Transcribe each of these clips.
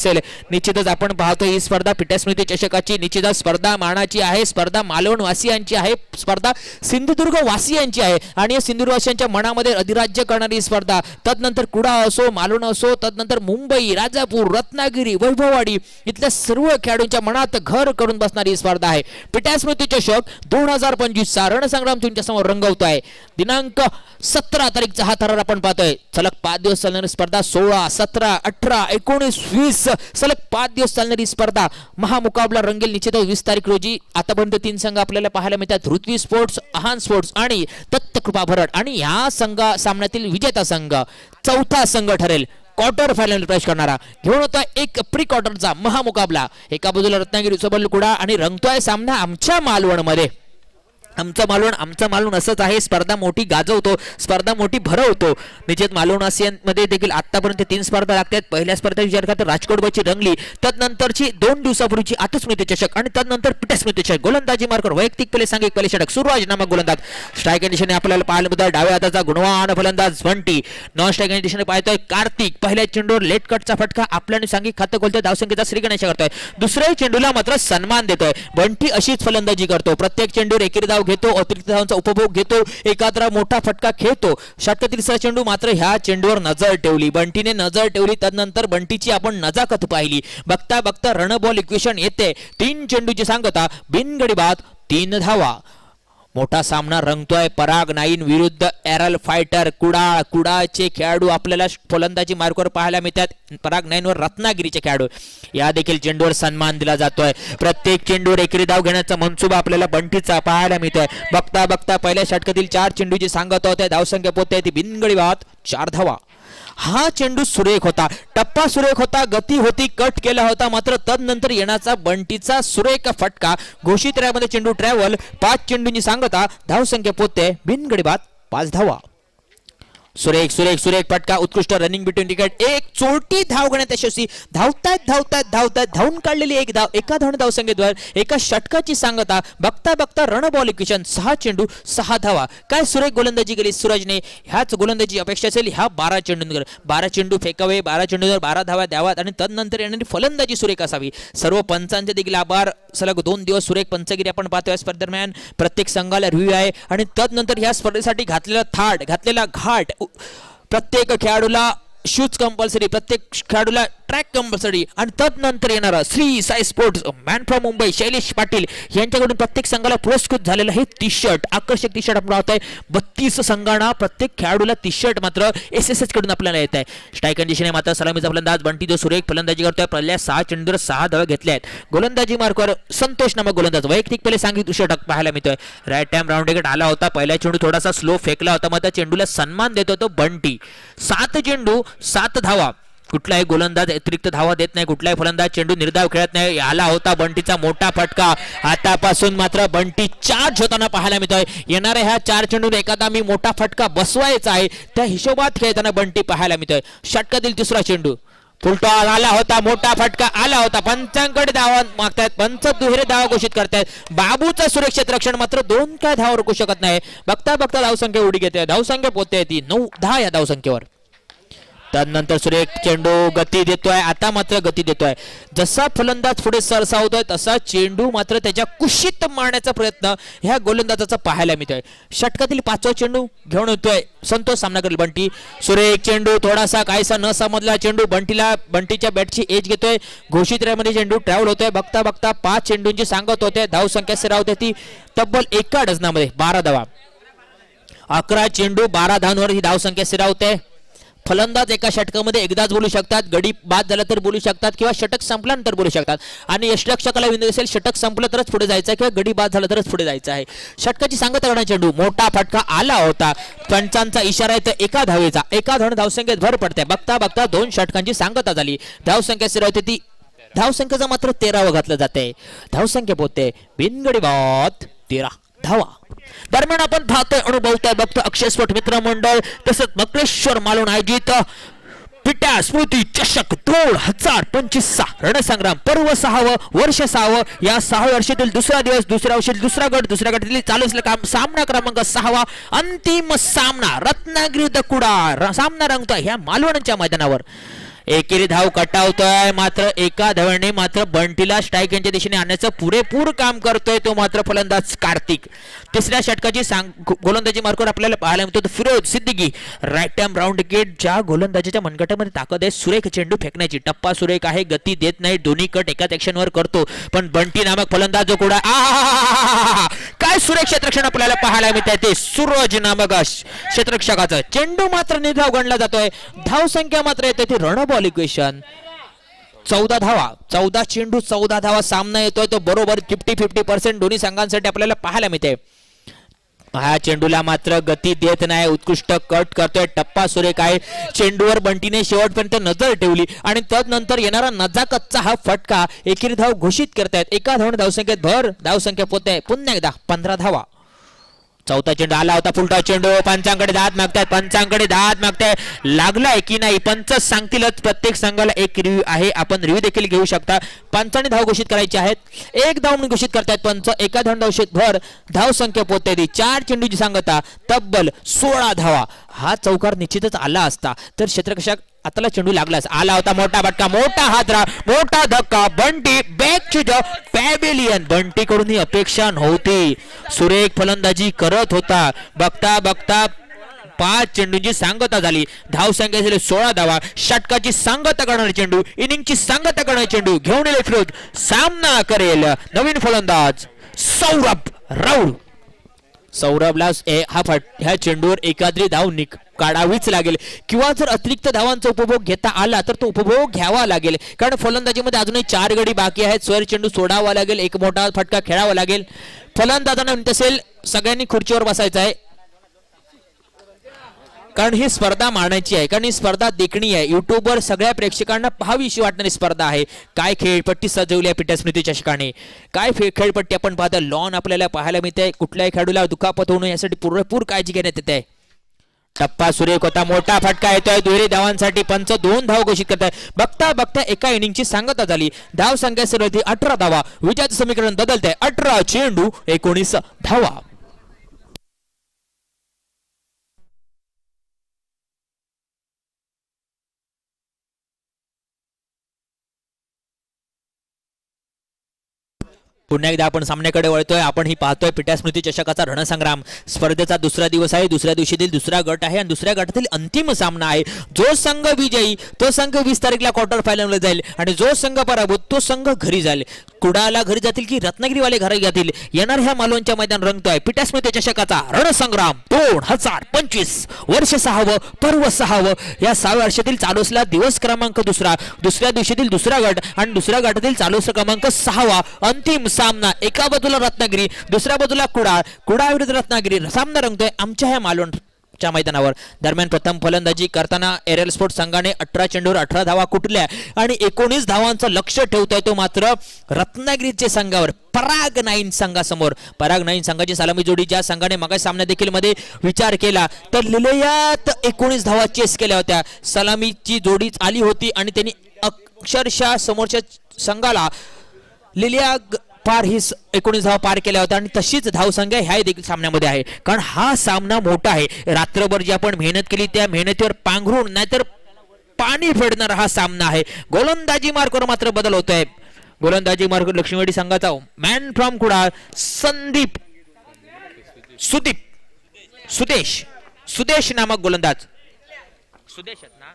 असेल. निश्चितच आपण पाहतो ही स्पर्धा पिठ्या चषकाची निश्चितच स्पर्धा मानाची आहे स्पर्धा मालवण वासियांची आहे स्पर्धा सिंधुदुर्ग वासियांची आहे. आणि या सिंधुदुर्ग मनामध्ये अधिराज्य करणारी ही स्पर्धा. तदनंतर कुडा असो मालवण असो तदनंतर मुंबई राजापूर रत्नागिरी वैभववाडी इथल्या सर्व खेळाडूंच्या मनात घर करून बसणारी ही स्पर्धा आहे. पिठ्यास्मृती चषक दोन हजार पंचवीसचा रणसंग्राम तुमच्यासमोर रंगवतो आहे दिनांक सतरा तारीखचा हा थरार आपण पाहतोय. सलग पाच दिवस चालणारी स्पर्धा सोळा सतरा अठरा एकोणीस वीस सलग पाच दिवस चालणारी स्पर्धा. महामुकाबला रंगेल निश्चित वीस तारीख रोजी आतापर्यंत तीन संघ आपल्याला पाहायला मिळतात. ऋत्वी स्पोर्ट्स अहान स्पोर्ट्स आणि दत्त कृपा भरट आणि ह्या संघा सामन्यातील विजेता संघ चौथा संघ ठरेल. क्वार्टर फायनल प्रवेश करणारा. घेऊन होता एक प्री क्वार्टरचा महामुकाबला. एका बाजूला रत्नागिरी सोबलकुडा आणि रंगतोय सामना आमच्या मालवणमध्ये. आमचं मालवण आमचं मालवण असंच आहे. स्पर्धा मोठी गाजवतो स्पर्धा मोठी भरवतो. निश्चित मालवणमध्ये देखील आतापर्यंत तीन स्पर्धा लागतात. पहिल्या स्पर्धा विचार करता राजकोट बची रंगली. तदनंतरची दोन दिवसापूर्वीची आत्मस्मृती चषक आणि तदनंतर पिठ्या स्मृती चषक. गोलंदाजी मार्कर वैयक्तिक पहिले सांघिक पहिले षटक सुरुवात नामक गोलंदाज. स्ट्राईक दिशेने आपल्याला पाहायला मिळतं. डाव्या हाताचा गुणवान फलंदाज बंटी नॉन स्ट्राईक दिशेने पाहतोय कार्तिक. पहिल्या चेंडूवर लेट कटचा फटका. आपल्याने सांघिक खातं खोलतोय. धावसंख्येचा श्रीगणेश करतोय. दुसऱ्या चेंडूला मात्र सन्मान देतोय. बंटी अशीच फलंदाजी करतो. प्रत्येक चेंडूवर एकेरी धाव घेतो अतिरिक्त धावांचा उपभोग घेतो एकाद्रा मोठा फटका खेळतो. षटक तिसरा चेंडू मात्र ह्या चेंडूवर नजर ठेवली. बंटीने नजर ठेवली त्यानंतर बंटीची आपण नजाकत पाहिली. बघता बघता रणबॉल इक्वेशन येते. तीन चेंडूची सांगता बिनगडी बाद तीन धावा. मोठा सामना रंगतोय. पराग नाईन विरुद्ध एरल फायटर. कुडाळ कुडाळचे खेळाडू आपल्याला फलंदाजी मार्कवर पाहायला मिळतात. पराग नाईनवर रत्नागिरीचे खेळाडू. या देखील चेंडूवर सन्मान दिला जातोय. प्रत्येक चेंडूवर एकरी धाव घेण्याचा मनसुबा आपल्याला बंटीचा पाहायला मिळतोय. बघता बघता पहिल्या षटकातील चार चेंडूची सांगत होत्या धावसंख्या पोहोचते ती बिनगडी वाहत चार धावा. हा चेंडू सुरेख होता. टप्पा सुरेख होता गती होती कट केला होता मात्र तदनंतर येण्याचा बंटीचा सुरेख फटका. घोषित रायामध्ये चेंडू ट्रॅव्हल पाच चेंडूंची सांगता धावसंख्या पोते बिनगडी बाद पाच धावा. सुरेख सुरेख सुरेख फटका उत्कृष्ट रनिंग बिटवीन विकेट एक चोरटी धाव घेण्यात यशस्वी. धावतायत धावतायत धावतायत धावून काढलेली एक धाव एका धावण धावसंख्येद्वार एका षटकाची सांगता बघता बघता रणबॉल इक्वेशन सहा चेंडू सहा धावा. काय सुरेख गोलंदाजी केली सूरजने? ह्याच गोलंदाजी अपेक्षा असेल ह्या बारा चेंडूंवर. बारा चेंडू फेकावे बारा चेंडूंवर बारा धावा द्यावात आणि तदनंतर येणारी फलंदाजी सुरेख असावी. सर्व पंचांचे देखील आभार. सलग दोन दिवस सुरेख पंचगिरी आपण पाहतोय या स्पर्धेदरम्यान. प्रत्येक संघाला रिव्ह्यू आहे आणि तदनंतर या स्पर्धेसाठी घातलेला थाट घातलेला घाट प्रत्येक खेळाडूला शूज कंपल्सरी प्रत्येक खेळाडूला ट्रॅक कंपल्सरी आणि तदनंतर येणारा Shri Sai sports man from Mumbai Shailesh Patil यांच्याकडून प्रत्येक संघाला पुरस्कृत झालेलं हे टी शर्ट आकर्षक टी शर्ट आपण पाहतोय बत्तीस संघांना प्रत्येक खेळाडूला टी शर्ट मात्र एस एस एच कडून आपल्याला येत आहे स्ट्रायकन दिशेने मात्र सलामीचा फलंदाज बंटी जो सुरेख फलंदाजी करतोय पहिल्या सहा चेंडूवर सहा धावा घेतल्या आहेत गोलंदाजी मार्कवर संतोष नामक गोलंदाज वैयक्तिक पहिले सांगितलं षटक पाहायला मिळतोय राईट टाइम राऊंड विकेट आला होता पहिला चेंडू थोडासा स्लो फेकला होता मग त्या चेंडूला सन्मान देतो तो बंटी सात चेंडू सात धावा. कुठलाही गोलंदाज अतिरिक्त धावा देत नाही कुठलाही फलंदाज चेंडू निर्धाव खेळत नाही. आला होता बंटीचा मोठा फटका. आतापासून मात्र बंटी चार्ज होताना पाहायला मिळतोय. येणाऱ्या ह्या चार चेंडून एखादा मी मोठा फटका बसवायचा आहे त्या हिशोबात खेळताना बंटी पाहायला मिळतोय. षटकातील तिसरा चेंडू. फुलटॉस आला होता मोठा फटका आला होता. पंचांकडे धावा मागतायत पंच दुहेरी धावा घोषित करतायत. बाबूचं सुरक्षित रक्षण मात्र दोन काय धावा रोखू शकत नाही. बघता बघता धावसंख्या उडी घेते. धावसंख्या पोहते ती. नऊ दहा या धावसंख्येवर. त्यानंतर सुरेख चेंडू गती देतोय. आता मात्र गती देतोय. जसा फलंदाज पुढे सरसा होतोय तसा चेंडू मात्र त्याच्या कुशीत मारण्याचा प्रयत्न ह्या गोलंदाजाचा पाहायला मिळतोय. षटकातील पाचवा चेंडू घेऊन येतोय संतोष सामना करेल बंटी. सुरेख चेंडू थोडासा काहीसा न समजला चेंडू बंटीला बंटीच्या बॅटची एज घेतोय. घोषित रेमध्ये चेंडू ट्रॅव्हल होतोय. बघता बघता पाच चेंडूंची सांगत होते. धाव संख्या सिरावते ती तब्बल एका डझनामध्ये बारा धावा. अकरा चेंडू बारा धावांवर ही धावसंख्या सिरावते फलंदाज एका षटकामध्ये एकदाच बोलू शकतात गडी बाद झाला तर बोलू शकतात किंवा षटक संपल्यानंतर बोलू शकतात. आणि यष्टरक्षकाला विनंती असेल षटक संपलं तरच पुढे जायचं किंवा गडी बाद झाला तरच पुढे जायचं आहे. षटकाची सांगत राहणार चेंडू मोठा फटका आला होता. पंचांचा इशारा आहे तर एका धावेचा एका धावून धावसंख्येत भर पडते. बघता बघता दोन षटकांची सांगता झाली. धावसंख्या होती ती धावसंख्येचा मात्र तेरावं घातलं जाते. धावसंख्या पोहते बिनगडी बाद तेरा. धावा. दरम्यान आपण पाहतोय अनुभवतोय बघतो अक्षय स्पोर्ट मित्र मंडळ तसंच मकलेश्वर मालवण आयोजित पिट्या स्मृती चषक दोन हजार पंचवीसचा रणसंग्राम. पर्व सहावं वर्ष सहावं या सहा वर्षातील दुसरा दिवस दुसऱ्या वर्षातील दुसरा गट दुसऱ्या गटातील चालू असलेला काम सामना क्रमांक सहावा अंतिम सामना रत्नागिरी विरुद्ध सामना रंगतोय ह्या मालवणच्या मैदानावर. एकेरी धाव कटावतोय मात्र एका धावने मात्र बंटीला स्ट्राईक यांच्या दिशेने आणण्याचं पुरेपूर काम करतोय तो मात्र फलंदाज कार्तिक. तिसऱ्या षटकाची सांग गोलंदाजी मार्कवर आपल्याला पाहायला मिळतो. Firoz Siddiqui right time round gate ज्या गोलंदाजीच्या मनगटामध्ये ताकद आहे सुरेख चेंडू फेकण्याची. टप्पा सुरेख आहे गती देत नाही दोन्ही कट एकाच ऍक्शनवर करतो. पण बंटी नामक फलंदाज जो कोडा काय सुरेख क्षेत्रक्षण आपल्याला पाहायला मिळत आहे ते? सूरज नामक क्षेत्रक्षकाचा. चेंडू मात्र निर्धाव गणला जातोय. धाव संख्या मात्र येते ती रणबॉल इक्वेशन चौदा धावा. चौदा चेंडू चौदा धावा सामना येतोय. तो बरोबर फिफ्टी फिफ्टी पर्सेंट दोन्ही संघांसाठी आपल्याला पाहायला मिळते. हा चेंडूला मात्र गती देत नाही. उत्कृष्ट कट करतोय. टप्पा सुरेख आहे. चेंडूवर बंटीने शेवटपर्यंत नजर ठेवली. आणि तदनंतर येणारा नजाकतचा हा फटका एकेरी धाव घोषित करतायत. एका धावून धावसंख्येत भर. धावसंख्या पोते पुन्हा एकदा पंधरा धावा. चौथा चेंडू आला होता फुलटा चेंडू पंचांकडे दात मागतायत पंचांकडे दात मागताय लागलाय की नाही पंच सांगतीलच प्रत्येक संघाला एक रिव्ह्यू आहे. आपण रिव्ह्यू देखील घेऊ शकता. पंचाने धाव घोषित करायचे आहेत. एक धाव म्हणून घोषित करतायत पंच. एका धाव घोषित भर धाव संख्या पोहोचते चार चेंडूची सांगता तब्बल सोळा धावा. हा चौकार निश्चितच आला असता. तर क्षेत्रकशाक आताला चेंडू लागलाच. आला होता मोठा बटका मोठा हादरा मोठा धक्का Bunty back to the pavilion Bunty कडून ही अपेक्षा नव्हती. सुरेख फलंदाजी करत होता. बघता बघता पाच चेंडूंची सांगता झाली. धाव संख्या झाली सोळा धावा. षटकाची सांगता करणारे चेंडू इनिंगची सांगता करणारे चेंडू घेऊन येईल फिरोज सामना करेल नवीन फलंदाज सौरभ राऊळ. सौरभला ए- हा फट ह्या चेंडूवर एकाद्री धाव निक काढावीच लागेल. किंवा जर अतिरिक्त धावांचा उपभोग घेता आला तर तो उपभोग घ्यावा लागेल. कारण फलंदाजीमध्ये अजूनही चार गडी बाकी आहेत. स्वर चेंडू सोडावा लागेल एक मोठा फटका खेळावा लागेल. फलंदाजांना म्हणत असेल सगळ्यांनी खुर्चीवर बसायचं आहे. कारण ही स्पर्धा मांडायची आहे कारण ही स्पर्धा देखणी आहे. युट्यूबवर सगळ्या प्रेक्षकांना पाहावीशी वाटणारी स्पर्धा आहे. काय खेळपट्टी सजवली आहे पिठा स्मृती चषकाने? काय फे- खेळपट्टी आपण पाहता? लॉन आपल्याला पाहायला मिळते कुठल्याही खेळाडूला दुखापत होऊ नये यासाठी पुरेपूर काळजी घेण्यात येते. टप्पा सुरेख होता. मोठा फटका येतोय. दुहेरी धावांसाठी पंच दोन धाव घोषित करत आहे बघता बघता एका इनिंगची सांगता झाली. धाव संख्या सर्व अठरा धावा. विजयाचं समीकरण बदलतंय. अठरा चेंडू एकोणीस धावा. पुन्हा एकदा आपण सामन्याकडे वळतोय. आपण ही पाहतोय पिट्या स्मृती चषकाचा रणसंग्राम. स्पर्धेचा दुसरा दिवस आहे. दुसऱ्या दिवशीतील दुसरा गट आहे आणि दुसऱ्या गटातील अंतिम सामना आहे. जो संघ विजयी तो संघ वीस तारीखला क्वार्टर फायनलला जाईल आणि जो संघ पराभूत तो संघ घरी जाईल. कुडाला घरी जातील की रत्नागिरीवाले घरी जातील? येणार ह्या मालवणच्या मैदान रंगतोय. पिट्या स्मृती चषकाचा रणसंग्राम. दोन हजार पंचवीस. वर्ष सहावं पर्व सहावं. या सहा वर्षातील चालूसला दिवस क्रमांक दुसरा. दुसऱ्या दिवशीतील दुसरा गट आणि दुसऱ्या गटातील चालूस क्रमांक सहावा. अंतिम सामना एका बाजूला रत्नागिरी दुसऱ्या बाजूला कुडाळ. कुडाळ विरुद्ध रत्नागिरी सामना रंगतोय आमच्या ह्या मालवण च्या मैदानावर. दरम्यान प्रथम फलंदाजी करताना एरल स्पोर्ट संघाने अठरा चेंडूवर अठरा धावा कुठल्या आणि एकोणीस धावांचं लक्ष ठेवतोय तो मात्र रत्नागिरीचे संघावर पराग नाईन संघासमोर. पराग नाईन संघाची सलामी जोडी ज्या संघाने मगा सामना देखील मध्ये विचार केला तर लिलयात एकोणीस धावा चेस केल्या होत्या. सलामीची जोडीच आली होती आणि त्यांनी अक्षरशः समोरच्या संघाला लिलिया पार ही एकोणीस धाव पार केल्या होत्या आणि तशीच धावसंख्या ह्या देखील सामन्यामध्ये आहे. कारण हा सामना मोठा आहे. रात्रभर जी आपण मेहनत केली त्या मेहनतीवर पांघरून नाहीतर पाणी फेडणारा हा सामना आहे. गोलंदाजी मार्कवर मात्र बदल होत आहे गोलंदाजी मार्ग लक्ष्मीवाडी संघाचा मॅन फ्रॉम कुडा संदीप सुदीप सुदेश सुदेश नामक गोलंदाज. सुदेश आहेत ना?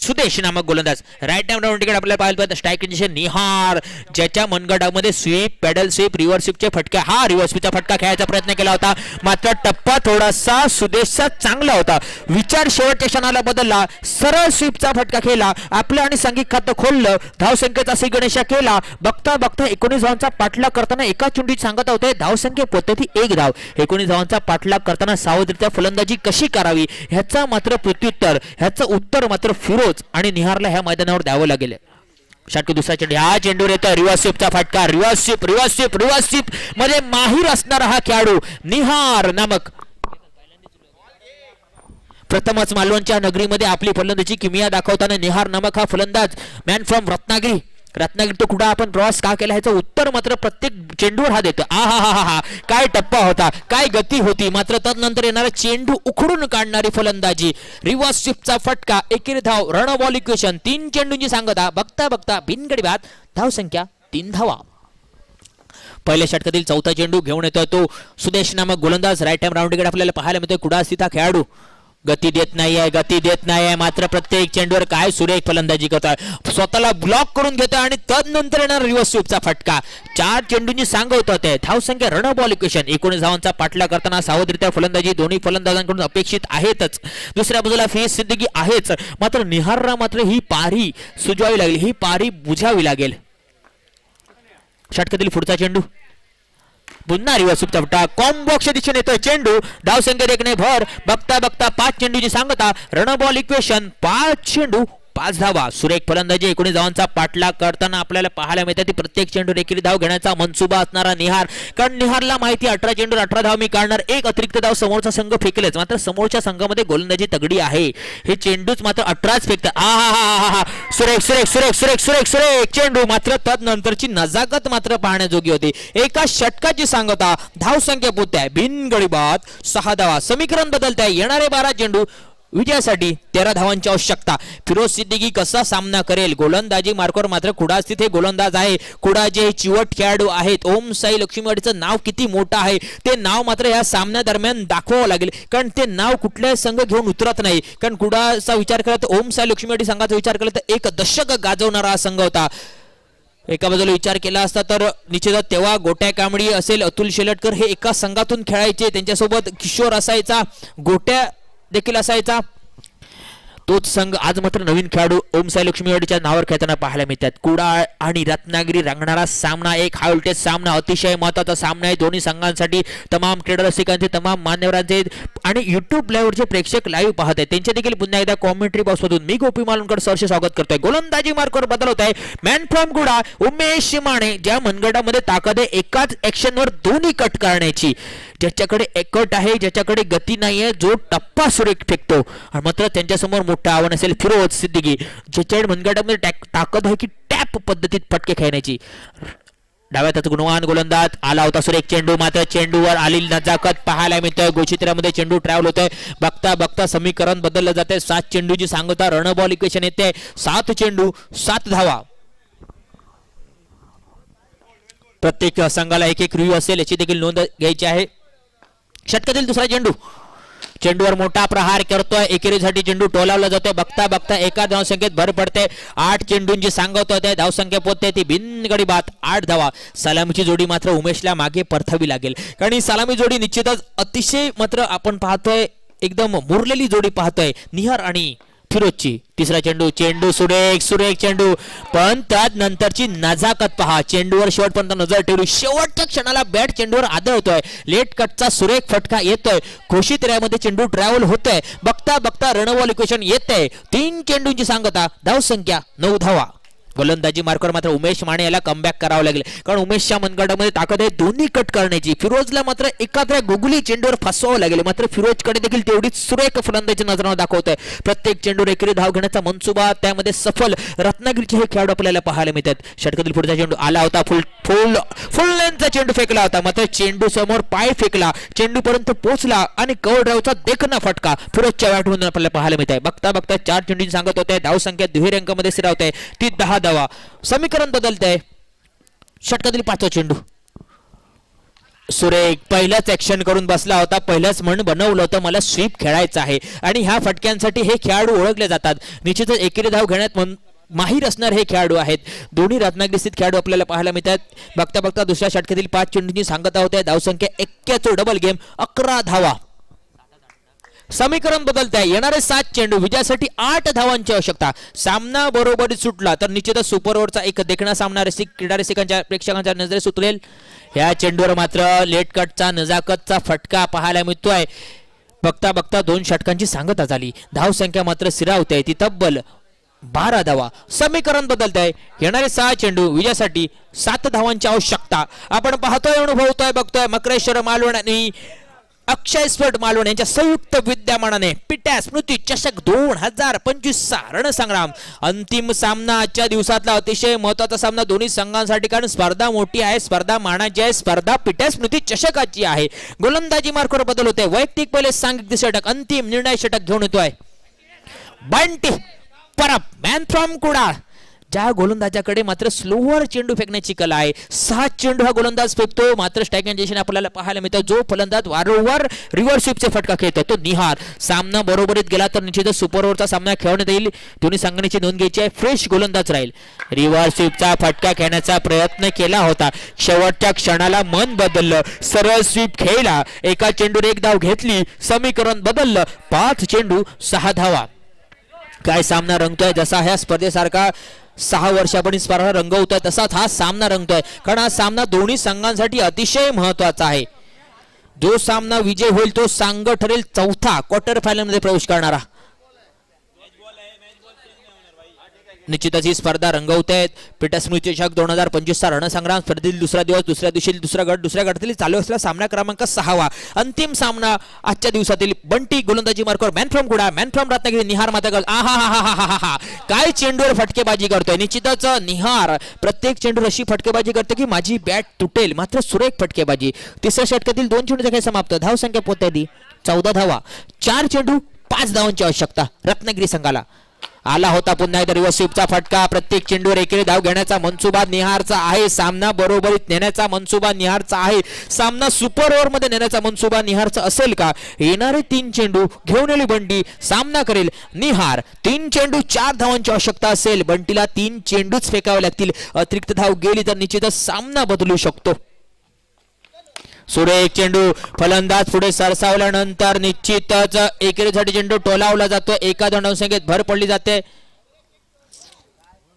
सुदेश नामक गोलंदाज. राईट टाइम राऊंड तिकडे आपल्याला पाहायला पाहिजे स्ट्राईक कंडिशन निहार. ज्याच्या मनगटामध्ये स्वीप पॅडल स्वीप रिव्हर स्वीपचे फटके हा रिव्हर्स स्वीपचा फटका खेळायचा प्रयत्न केला होता. मात्र टप्पा थोडासा सुदेशचा चांगला होता. विचार शेवटच्या क्षणाला बदलला. सरळ स्वीपचा फटका खेळला. आपलं आणि सांघिक खातं खोललं. धावसंख्येचा श्री गणेशा केला. बघता बघता एकोणीस धावांचा पाठलाग करताना एका चुंडीत सांगत होते धावसंख्ये पद्धती एक धाव. एकोणीस धावांचा पाठलाग करताना सावधरित्या फलंदाजी कशी करावी? ह्याचा मात्र प्रत्युत्तर. ह्याचं उत्तर मात्र फिरोज आणि निहारला ह्या मैदानावर द्यावं लागेल. षटक दुसरा चेंडू हा चेंडूवर येतो रिव्हर्स फटका. रिवासिप रिवासिप रिवासिपमध्ये माहीर असणारा हा खेळाडू निहार नामक. प्रथमच मालवणच्या नगरीमध्ये आपली फलंदाजी किमिया दाखवताना निहार नामक हा फलंदाज. Man from Ratnagiri. रत्नागिरी तो कुठं आपण क्रॉस का केला ह्याचं उत्तर मात्र प्रत्येक चेंडूवर हा देतो. आ हा हा हा हा. काय टप्पा होता? काय गती होती? मात्र तदनंतर येणारा चेंडू उखडून काढणारी फलंदाजी. रिव्हर्स स्विपचा फटका एकेरी धाव रण बॉल इक्वेशन तीन चेंडूंची सांगता बघता बघता बिनगडी बाद धाव संख्या तीन धावा. पहिल्या षटकातील चौथा चेंडू घेऊन येतोय तो सुदेश नामक गोलंदाज. राईट टाइम राऊंड आपल्याला पाहायला मिळतोय. कुडा स्थित खेळाडू. गती देत नाहीये गती देत नाहीये मात्र प्रत्येक चेंडूवर काय सुरेख फलंदाजी करतोय. स्वतःला ब्लॉक करून घेतोय आणि तदनंतर येणार रिव्हर्स स्वीपचा फटका. चार चेंडूंनी सांगवत होते धाव संख्या रण बॉल इक्वेशन एकोणीस धावांचा पाठला करताना सावधरित्या फलंदाजी दोन्ही फलंदाजांकडून अपेक्षित आहेतच. दुसऱ्या बाजूला फेस सिद्दीकी आहेच. मात्र निहारला मात्र ही पारी सुजवावी लागेल. ही पारी बुझावी लागेल. षटकातील पुढचा चेंडू. पुन्हा रिव्हर्स चपटा कॉम्बॉक्सच्या दिशेने येतोय चेंडू. धाव संख्येत भर. बघता बघता पाच चेंडूची सांगता. रणबॉल इक्वेशन पाच चेंडू पाच धावा. सुरेख फलंदाजी एकोणीस धावांचा पाठलाग करताना आपल्याला पाहायला मिळतात ती प्रत्येक चेंडू एकेरी धाव घेण्याचा मनसुबा असणारा निहार. कारण निहारला माहिती अठरा चेंडू अठरा धाव मी काढणार. एक अतिरिक्त धाव समोरचा संघ फेकलेच. मात्र समोरच्या संघामध्ये गोलंदाजी तगडी आहे. हे चेंडूच मात्र अठराच फेकतात. आ हा हा हा हा. सुरेख सुरेख सुरेख सुरेख सुरेख सुरेख. चेंडू मात्र तदनंतरची नजाकत मात्र पाहण्याजोगी होती. एका षटकाची सांगता धाव संख्या पोत्या बिनगडी बाद सहा धावा. समीकरण बदलत आहे येणारे बारा चेंडू विजयासाठी तेरा धावांची आवश्यकता. फिरोज सिद्दीकी कसा सामना करेल? गोलंदाजी मार्कवर मात्र कुडाज तिथे गोलंदाज आहे. कुडाजे हे चिवट खेळाडू आहेत. ओम साई लक्ष्मीवाडीचं नाव किती मोठं आहे? ते नाव मात्र या सामन्या दरम्यान दाखवावं लागेल. कारण ते नाव कुठल्याही संघ घेऊन उतरत नाही. कारण कुडाचा विचार केला तर ओम साई लक्ष्मीवाडी संघाचा विचार केला तर एक दशक गाजवणारा हा संघ होता. एका बाजूला विचार केला असता तर निश्चितच तेव्हा गोट्या कांबडी असेल अतुल शेलटकर हे एका संघातून खेळायचे. त्यांच्यासोबत किशोर असायचा. गोट्या देखील असायचा. तोच संघ आज मात्र नवीन खेळाडू ओम साई लक्ष्मीवाडीच्या नावावर खेळताना पाहायला मिळतात. कुडाळ आणि रत्नागिरी रंगणारा सामना एक हाय उलटेज सामना अतिशय महत्त्वाचा सामना आहे. दोन्ही संघांसाठी तमाम क्रीडा रसिकांचे तमाम मान्यवरांचे आणि युट्यूब लाईव्हवरचे प्रेक्षक लाईव्ह पाहत आहेत. त्यांचे देखील पुन्हा एकदा कॉमेंट्री बॉक्समधून मी गोपी मालुणकर सरचे स्वागत करतोय. गोलंदाजी मार्कवर बदल होत आहे. मॅन फ्रॉम कुडा उमेश माने ज्या मनगटामध्ये ताकद आहे एकाच ऍक्शनवर दोन्ही कट करण्याची. ज्याच्याकडे एकट आहे ज्याच्याकडे गती नाही आहे जो टप्पा सुरेख फेकतो. आणि मात्र त्यांच्यासमोर मोठं आव्हान असेल फिरोज सिद्दीकी ज्याच्या मनगटामध्ये टॅक- ताकद आहे की टॅप पद्धतीत फटके खेळण्याची. डाव्यात गुणवान गोलंदाज आला होता सुरेख चेंडू मात्र चेंडूवर आलेली नजाकत पाहायला मिळतोय. गोचित्र्यामध्ये चेंडू ट्रॅव्हल होतोय. बघता बघता समीकरण बदललं जाते सात चेंडूची सांगता रणबॉल इक्वेशन येते. सात चेंडू सात धावा. प्रत्येक संघाला एक एक रिव्ह्यू असेल याची देखील नोंद घ्यायची आहे. षटकातील दुसरा चेंडू. चेंडूवर मोठा प्रहार करतोय. एकेरीसाठी चेंडू टोलावला जातोय. बघता बघता एका धावसंख्येत भर पडते. आठ चेंडूंची सांगत होते धावसंख्या पोहोचते ती बिनगडी बात. आठ धावा. सलामीची जोडी मात्र उमेशला मागे परतावी लागेल. कारण ही सलामी जोडी निश्चितच अतिशय मात्र आपण पाहतोय एकदम मुरलेली जोडी पाहतोय. निहार आणि फिरोजची. तिसरा चेंडू चेंडू सुरेख सुरेख चेंडू. पण त्यात नंतरची नजाकत पहा. चेंडूवर शेवटपर्यंत नजर ठेवली. शेवटच्या क्षणाला बॅट चेंडूवर आदळतोय. लेट कटचा सुरेख फटका येतोय. घोषित मध्ये चेंडू ट्रॅव्हल होतोय. बघता बघता रणवॉल इक्वेशन येतंय. तीन चेंडूंची सांगता. धाव संख्या नऊ धावा. गोलंदाजी मार्कवर मात्र उमेश माने याला कमबॅक करावं लागेल. कारण उमेशच्या मनगटामध्ये ताकद आहे दोन्ही कट करण्याची. फिरोजला मात्र एखाद्या गुगुली चेंडूवर फसवावं लागेल. मात्र फिरोजकडे देखील तेवढीच सुरेख फलंदाजी नजरानं आहे. प्रत्येक चेंडूवर एकरी धाव घेण्याचा मनसुबा त्यामध्ये सफल रत्नागिरीचे हे खेळाडू आपल्याला पाहायला मिळतात. षटकातील पुढचा चेंडू आला होता फुल फुल फुल लेंथचा चेंडू फेकला होता. मात्र चेंडू समोर पाय फेकला. चेंडू पर्यंत पोहोचला आणि कवडरावचा देखना फटका फिरोजच्या वॅटमधून आपल्याला पाहायला मिळत आहे. बघता बघता चार चेंडूंची सांगत होते धाव संख्या दुहेरी अंकामध्ये स्थिरावत. आहे ती दहा धावा समीकरण बदलत आहे षटकातील पाचवा चेंडू. सुरेख पहिलाच ऍक्शन करून बसला होता. पहिलंच म्हण बनवलं होतं. मला स्वीप खेळायचं आहे. आणि ह्या फटक्यांसाठी हे खेळाडू ओळखले जातात. निश्चितच एकेरी धाव घेण्यात माहीर असणार हे खेळाडू आहेत. दोन्ही रत्नागिरी स्थित खेळाडू आपल्याला पाहायला मिळतात. बघता बघता दुसऱ्या षटकातील पाच चेंडूंची सांगता होत्या धावसंख्या एक्क्याचो डबल गेम अकरा धावा. समीकरण बदलत आहे येणारे सात चेंडू विजयासाठी आठ धावांची आवश्यकता. सामना बरोबरी सुटला तर निश्चितच सुपर ओव्हरचा एक देखणा सामना रसिक क्रीडा रसिकांच्या प्रेक्षकांच्या नजरेस उतरेल ह्या चेंडूवर मात्र लेट कटचा नजाकतचा फटका पाहायला मिळतोय. बघता बघता दोन षटकांची सांगता झाली. धावसंख्या मात्र सिरावते ती तब्बल बारा धावा. समीकरण बदलत आहे येणारे सहा चेंडू विजयासाठी सात धावांची आवश्यकता. आपण पाहतोय अनुभवतोय बघतोय. मकरेश्वर मालवण आणि अक्षय स्पर्ट मालवण यांच्या संयुक्त विद्यमानाने पिट्या स्मृती चषक दोन हजार पंचवीसचा रणसंग्राम. अंतिम सामना आजच्या दिवसातला अतिशय महत्त्वाचा सामना. दोन्ही संघांसाठी कारण स्पर्धा मोठी आहे स्पर्धा मानाची आहे स्पर्धा पिट्या स्मृती चषकाची आहे. गोलंदाजी मार्कवर बदल होते वैयक्तिक पहिले सांघिक षटक. अंतिम निर्णय षटक घेऊन येतोय. Bunty Parab man from Kudal. ज्या गोलंदाजाकडे मात्र स्लोवर चेंडू फेकण्याची कला आहे. सहा चेंडू हा गोलंदाज फेकतो. मात्र स्टॅगनेशन आपल्याला पाहायला मिळतं. जो फलंदाज वारंवार रिव्हर्स स्वीपचा फटका खेळतो तो निहार. सामना बरोबरीत गेला तर निश्चितच सुपर ओव्हरचा सामना खेळण्यात येईल. दोन्ही संघाची नोंद घ्यायची आहे. फ्रेश गोलंदाज राहील. रिव्हर्स स्वीपचा फटका खेळण्याचा प्रयत्न केला होता. शेवटच्या क्षणाला मन बदललं. सरळ स्वीप खेळला. एका चेंडूने एक धाव घेतली. समीकरण बदललं. पाच चेंडू सहा धावा. काय सामना रंगतोय जसा ह्या स्पर्धेसारखा. सहा वर्षापूर्वी स्पर्धा रंगवतोय तसाच हा सामना रंगतोय. कारण हा सामना दोन्ही संघांसाठी अतिशय महत्त्वाचा आहे. जो सामना विजय होईल तो संघ ठरेल चौथा क्वार्टर फायनलमध्ये प्रवेश करणारा. निश्चितच ही स्पर्धा रंगवत. आहेत पीटस्मृती चषक दोन हजार पंचवीसचा रणसंग्राम. स्पर्धेतील दुसरा दिवस दुसऱ्या दिवशी दुसरा गट दुसऱ्या गटातील चालू असलेला सामना क्रमांक सहावा. अंतिम सामना आजच्या दिवसातील बंटी गोलंदाजी मार्कवर मॅन फ्रॉम गुडा मॅन फ्रॉम रत्नागिरी निहार मातागल आहा हा हा हा हा हा काय चेंडूवर फटकेबाजी करतोय? निश्चितच निहार प्रत्येक चेंडूवर अशी फटकेबाजी करतो की माझी बॅट तुटेल. मात्र सुरेख फटकेबाजी. तिसऱ्या षटकातील दोन चेंडू काही समाप्त धावसंख्ये पोत्या दी चौदा धावा. चार चेंडू पाच धावांची आवश्यकता रत्नागिरी संघाला. आला होता पुन्हा एकदा रिव्हर्स फटका. प्रत्येक चेंडूवर एकेरी धाव घेण्याचा मनसुबा निहारचा आहे. सामना बरोबरीत नेण्याचा मनसुबा निहारचा आहे. सामना सुपर ओव्हरमध्ये नेण्याचा मनसुबा निहारचा असेल का? येणारे तीन चेंडू घेऊन आली बंटी सामना करेल निहार. तीन चेंडू चार धावांची आवश्यकता असेल. बंटीला तीन चेंडूच फेकावे लागतील. अतिरिक्त धाव गेली तर निश्चितच सामना बदलू शकतो. सुरेख चेंडू फलंदाज पुढे सरसावल्यानंतर निश्चितच एकेरीसाठी चेंडू टोलावला जातो एका दंडसंख्येत भर पडली जाते.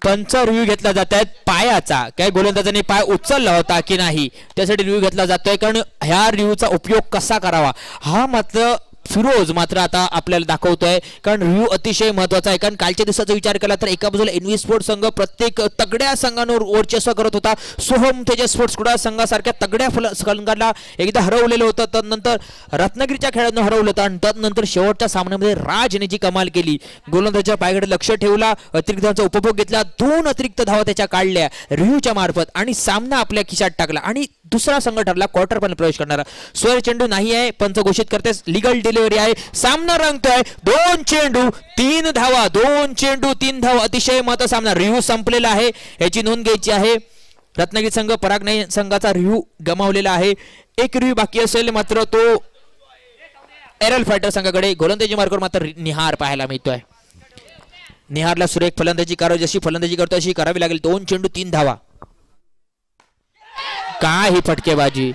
पंच रिव्ह्यू घेतला जात आहेत पायाचा काय गोलंदाजाने पाय उचलला होता की नाही? त्यासाठी रिव्ह्यू घेतला जातोय. कारण ह्या रिव्ह्यूचा उपयोग कसा करावा? हा मात्र फिरोज मात्र आता आपल्याला दाखवतोय कारण रिव्ह्यू अतिशय महत्त्वाचा आहे. कारण कालच्या दिवसाचा विचार केला तर एका बाजूला एनव्ही स्पोर्ट्स संघ प्रत्येक तगड्या संघांवर वर्चस्व करत होता. सोहम तेजस स्पोर्ट्स कुडा संघासारख्या तगड्या फल संघाला एकदा हरवलेलं होतं. तदनंतर रत्नागिरीच्या खेळाडूंना हरवलं होतं. आणि तदनंतर शेवटच्या सामन्यामध्ये राजने जी कमाल केली. गोलंदाजाच्या पायकडे लक्ष ठेवला. अतिरिक्त धावांचा उपभोग घेतला. दोन अतिरिक्त धावा त्याच्या काढल्या. रिव्ह्यूच्या मार्फत. आणि सामना आपल्या खिशात टाकला. आणि दुसरा संघ ठरला क्वार्टर पण प्रवेश करणारा. स्वर चेंडू नाही आहे पंच घोषित करते लिगल डिलिव्हरी आहे. सामना रंगतोय दोन चेंडू तीन धावा दोन चेंडू तीन धावा. अतिशय महत्त्वाचा सामना. रिव्ह्यू संपलेला आहे याची नोंद घ्यायची आहे. रत्नागिरी संघ पराग नाही संघाचा रिव्ह्यू गमावलेला आहे. एक रिव्ह्यू बाकी असेल मात्र तो एरल फायटर संघाकडे. गोलंदाजी मार्गावर मात्र निहार पाहायला मिळतोय. निहारला सुरेख फलंदाजी करावी जशी फलंदाजी करतो अशी करावी लागेल. दोन चेंडू तीन धावा. का ही फटकेबाजी?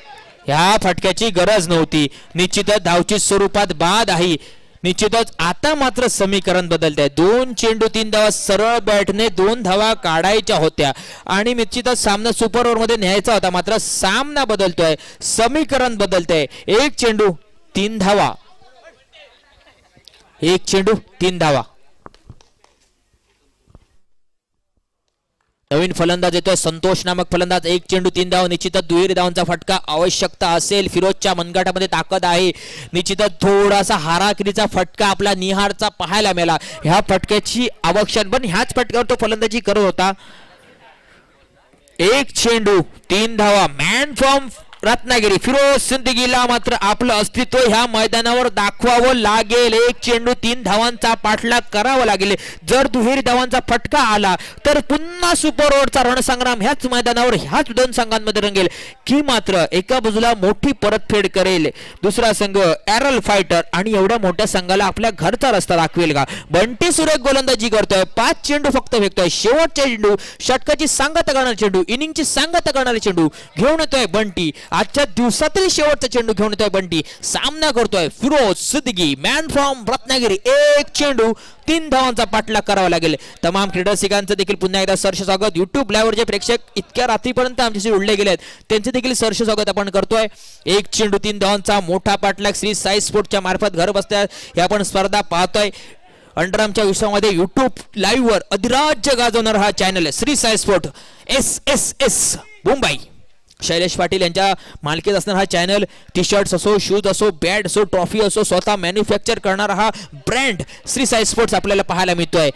ह्या फटक्याची गरज नव्हती. निश्चितच धावची स्वरूपात बाद आहे. निश्चितच आता मात्र समीकरण बदलत आहे दोन चेंडू तीन धावा सरळ बॅटने दोन धावा काढायच्या होत्या. आणि निश्चितच सामना सुपर ओव्हरमध्ये न्यायचा होता. मात्र सामना बदलतोय. समीकरण बदलतंय. एक चेंडू तीन धावा. एक चेंडू तीन धावा. नवीन फलंदाज येतोय. संतोष नामक फलंदाज एक चेंडू तीन धाव निश्चितच दुहेरी धावांचा फटका आवश्यकता असेल. फिरोजच्या मनगटामध्ये ताकद आहे. निश्चितच थोडासा हाराकिरीचा फटका आपला निहारचा पाहायला मिळाला. ह्या फटक्याची आवश्यक पण ह्याच फटक्यावर तो फलंदाजी करत होता. एक चेंडू तीन धावा. मॅन फ्रॉम रत्नागिरी फिरोज सिंदगीला मात्र आपलं अस्तित्व ह्या मैदानावर दाखवावं लागेल. एक चेंडू तीन धावांचा पाठलाग करावा लागेल. जर दुहेरी धावांचा फटका आला तर पुन्हा सुपर ओव्हरचा रणसंग्राम ह्याच मैदानावर ह्याच दोन संघांमध्ये रंगेल. की मात्र एका बाजूला मोठी परतफेड करेल. दुसरा संघ एरल फायटर आणि एवढ्या मोठ्या संघाला आपल्या घरचा रस्ता दाखवेल का? बंटी सुरेख गोलंदाजी करतोय. पाच चेंडू फक्त फेकतोय. शेवटचे चेंडू षटकाची सांगता करणारे चेंडू इनिंगची सांगता करणारे चेंडू घेऊन येतोय बंटी. आजच्या दिवसातील शेवटचा चेंडू घेऊन येतोय बंटी. सामना करतोय फिरोज सिद्दगी मॅन फ्रॉम रत्नागिरी. एक चेंडू तीन धावांचा पाठलाग करावा लागेल. तमाम क्रीडरसिकांचं देखील पुन्हा एकदा सरस स्वागत. युट्यूब लाईव्हवर जे प्रेक्षक इतक्या रात्रीपर्यंत आमच्याशी उडले गेले आहेत त्यांचे देखील सर्ष स्वागत आपण करतोय. एक चेंडू तीन धावांचा मोठा पाठलाग. श्री साई स्पोर्टच्या मार्फत घर बसत्या हे आपण स्पर्धा पाहतोय. अंडरआमच्या विश्वामध्ये युट्यूब लाईव्हवर अधिराज्य गाजवणार हा चॅनल आहे. Shri Sai sport. S S S Mumbai. Shailesh Patil यांच्या मालकीत असणारा हा चॅनल टी शर्ट्स असो शूज असो बॅट असो ट्रॉफी असो स्वतः मॅन्युफॅक्चर करणारा हा ब्रँड श्री साई स्पोर्ट्स आपल्याला पाहायला मिळतोय.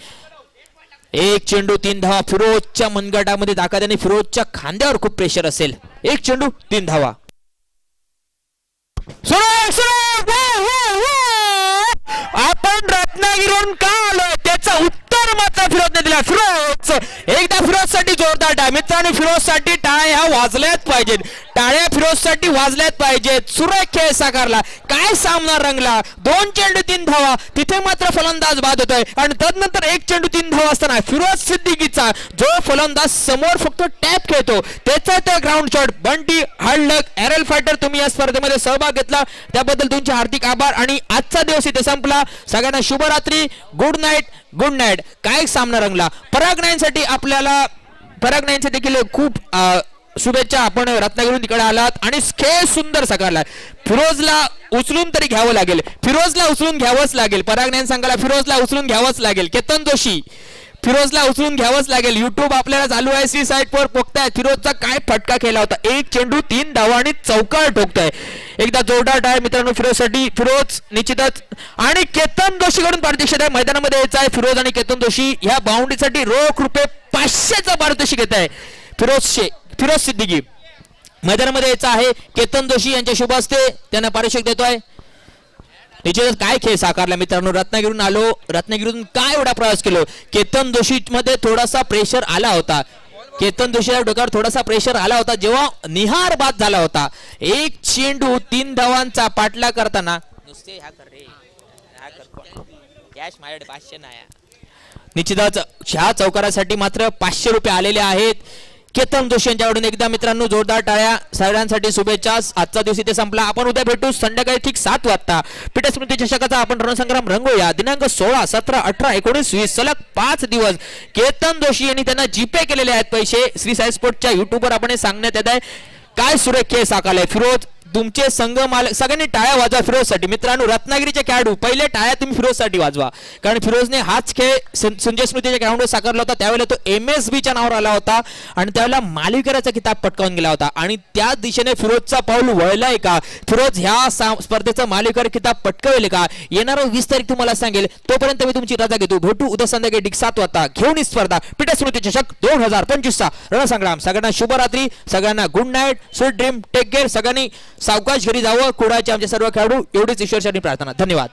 एक चेंडू तीन धावा फिरोजच्या मनगटामध्ये दाखवत आणि फिरोजच्या खांद्यावर खूप प्रेशर असेल. एक चेंडू तीन धावा. आपण रत्नागिरीहून का आलोय मात्र फिरोजने दिला. फिरोज एकदा फिरोजसाठी जोरदार टाय मित्रांनो फिरोजसाठी टाळ्या ह्या वाजल्याच पाहिजेत. टाळ्या फिरोजसाठी वाजल्यात पाहिजेत. सुरेख खेळ साकारला काय सामना रंगला? दोन चेंडू तीन धावा. तिथे मात्र फलंदाज बाद होतोय. आणि तदनंतर एक चेंडू तीन धावा असताना फिरोज सिद्दीकीचा जो फलंदाज समोर फक्त टॅप खेळतो. त्याचा त्या ग्राउंड शॉट बंटी हळलक एरल फायटर तुम्ही या स्पर्धेमध्ये सहभाग घेतला. त्याबद्दल तुमचे हार्दिक आभार आणि आजचा दिवस इथे संपला. सगळ्यांना शुभरात्री. गुड नाईट गुड नाईट काय सामना रंगला? पराग नाईनसाठी आपल्याला पराग नाईनचे देखील खूप शुभेच्छा आपण रत्नागिरीहून तिकडे आलात आणि खेळ सुंदर सकारला फिरोजला उचलून तरी घ्यावं लागेल. फिरोजला उचलून घ्यावंच लागेल. परागण्याने सांगायला फिरोजला उचलून घ्यावंच लागेल. केतन जोशी फिरोजला उचलून घ्यावंच लागेल. युट्यूब आपल्याला चालू आहे. सी साईट वर पोकताय फिरोजचा काय फटका केला होता? एक चेंडू तीन धावा आणि चौकार ठोकताय. एकदा जोरदार टाय मित्रांनो फिरोजसाठी. फिरोज निश्चितच. आणि केतन जोशीकडून पारितोषिक आहे. मैदानामध्ये यायचं आहे फिरोज आणि केतन जोशी ह्या बाउंड्रीसाठी रोख रुपये पाचशेचा पारितोषिक येत आहे फिरोजशे फिरोज सिद्दीकी. मैदानामध्ये यायचं आहे. केतन जोशी यांच्या शुभ असते त्यांना पारितोषिक देतोय निश्चितच काय खेळ साकारला मित्रांनो? रत्नागिरीहून आलो. रत्नागिरीतून काय एवढा प्रवास केलो? केतन जोशी मध्ये थोडासा प्रेशर आला होता. केतन जोशीच्या डोक्यावर थोडासा प्रेशर आला होता. जेव्हा निहार बाद झाला होता. एक चेंडू तीन धावांचा पाठला करताना नुसते कॅश माझ्याकडे पाचशे नाही निश्चितच ह्या चौकारासाठी मात्र पाचशे रुपये आलेले आहेत. केतन जोशी यांच्याकडून एकदा मित्रांनो जोरदार टाळ्या. सगळ्यांसाठी शुभेच्छा. आजचा दिवस इथे संपला. आपण उद्या भेटू. संध्याकाळी ठीक सात वाजता. पीठस्मृती चषकाचा आपण रणसंग्राम रंगूया दिनांक सोळा सतरा अठरा एकोणीस वीस सलग पाच दिवस केतन जोशी यांनी त्यांना जीपे केलेले आहेत पैसे. श्री साई स्पोर्टच्या युट्यूबवर आपण सांगण्यात येत आहे. काय सुरेख केस साकारलाय? फिरोज तुमचे संघ माल सगळ्यांनी टाळ्या वाजवा फिरोजसाठी. मित्रांनो रत्नागिरीचे खेळाडू पहिले टाळ्या तुम्ही फिरोजसाठी वाजवा. कारण फिरोजने हाच खेळ संजय स्मृतीच्या ग्राउंडवर साकारला होता. त्यावेळेला तो एम एस बीच्या नावावर आला होता आणि त्यावेळेला मालिकेराचा किताब पटकावून गेला होता. आणि त्या दिशेने फिरोजचा पाऊल वळलाय का? फिरोज ह्या स्पर्धेचा मालिकेवर किताब पटकवेल का? येणारा वीस तारीख तुम्हाला सांगेल. तोपर्यंत मी तुमची रजा घेतो. भेटू उद्या संध्याकाळी डिक सात वाजता. घेऊन ही स्पर्धा. पिटा स्मृती चषक दोन हजार पंचवीसचा. रणसंग्राम. सगळ्यांना शुभरात्री. सगळ्यांना good night sweet dream take care सगळ्यांनी सावकाश घरी जावं कुडाचे आमचे सर्व खेळाडू एवढीच ईश्वरसाठी प्रार्थना. धन्यवाद.